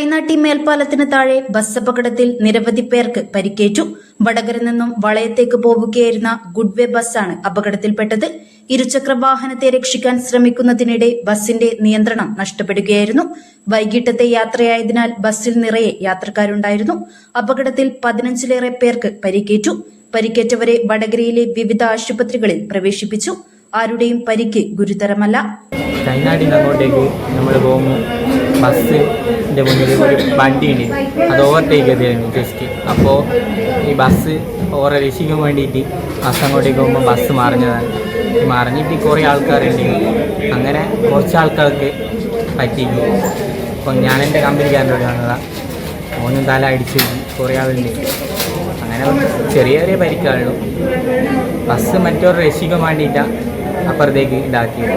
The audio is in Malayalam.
കൈനാട്ടി മേൽപ്പാലത്തിന് താഴെ ബസ് അപകടത്തിൽ നിരവധി പേർക്ക് പരിക്കേറ്റു. വടകര നിന്നും വളയത്തേക്ക് പോവുകയായിരുന്ന ഗുഡ്വേ ബസ്സാണ് അപകടത്തിൽപ്പെട്ടത്. ഇരുചക്ര വാഹനത്തെ രക്ഷിക്കാൻ ശ്രമിക്കുന്നതിനിടെ ബസിന്റെ നിയന്ത്രണം നഷ്ടപ്പെടുകയായിരുന്നു. വൈകിട്ടത്തെ യാത്രയായതിനാൽ ബസ്സിൽ നിറയെ യാത്രക്കാരുണ്ടായിരുന്നു. അപകടത്തിൽ പതിനഞ്ചിലേറെ പേർക്ക് പരിക്കേറ്റു. പരിക്കേറ്റവരെ വടകരയിലെ വിവിധ ആശുപത്രികളിൽ പ്രവേശിപ്പിച്ചു. ആരുടെയും പരിക്ക് ഗുരുതരമല്ല. നമ്മൾ ബസ്സിന്റെ മുന്നിൽ ഒരു വണ്ടി ഉണ്ട്. അത് ഓവർടേക്ക് ചെയ്തായിരുന്നു ജസ്റ്റ് അപ്പോൾ ഈ ബസ് ഓറെ രക്ഷിക്കാൻ വേണ്ടിയിട്ട് ബസ് അങ്ങോട്ടേക്ക് പോകുമ്പോൾ ബസ് മറിഞ്ഞതാണ്. മറിഞ്ഞിട്ട് കുറേ ആൾക്കാരുണ്ട്. അങ്ങനെ കുറച്ച് ആൾക്കാർക്ക് പറ്റിക്കും അപ്പം ഞാൻ എന്റെ കമ്പനിക്കാരനോട് കാണുന്നതാണ് ഓനും തല അടിച്ച് കുറേ ആളുണ്ട്. അങ്ങനെ ചെറിയ ചെറിയ പരിക്കാണുള്ളൂ ബസ് മറ്റൊരു രക്ഷിക്കാൻ വേണ്ടിയിട്ടാണ് അപ്പുറത്തേക്ക് ഇതാക്കിയത്.